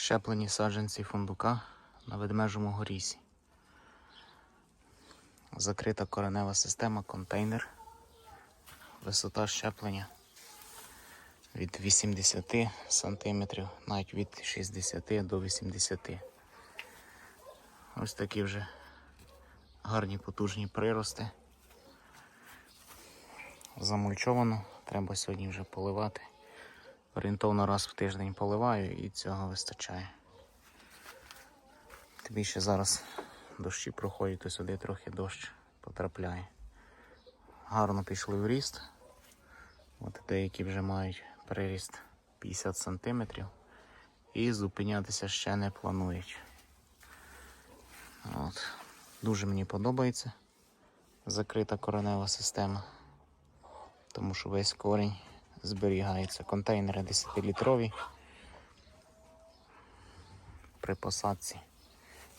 щеплені саджанці фундука на ведмежому горісі. Закрита коренева система, контейнер. Висота щеплення від 80 см, навіть від 60 до 80 Ось такі вже гарні потужні прирости. Замульчовано, треба сьогодні вже поливати. Орієнтовно раз в тиждень поливаю і цього вистачає. Тим більше зараз дощі проходять, то сюди трохи дощ потрапляє. Гарно пішли в ріст. От деякі вже мають приріст 50 см і зупинятися ще не планують. От. Дуже мені подобається закрита коренева система, тому що весь корінь зберігається. Контейнери 10-літрові при посадці.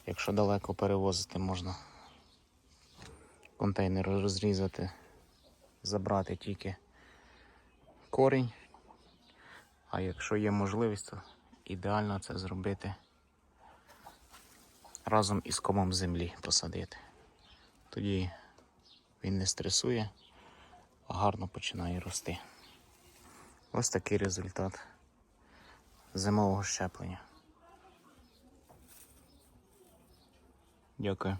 Якщо далеко перевозити, можна контейнер розрізати, забрати тільки корінь. А якщо є можливість, то ідеально це зробити разом із комом землі посадити. Тоді він не стресує, а гарно починає рости. Ось такий результат зимового щеплення. Дякую.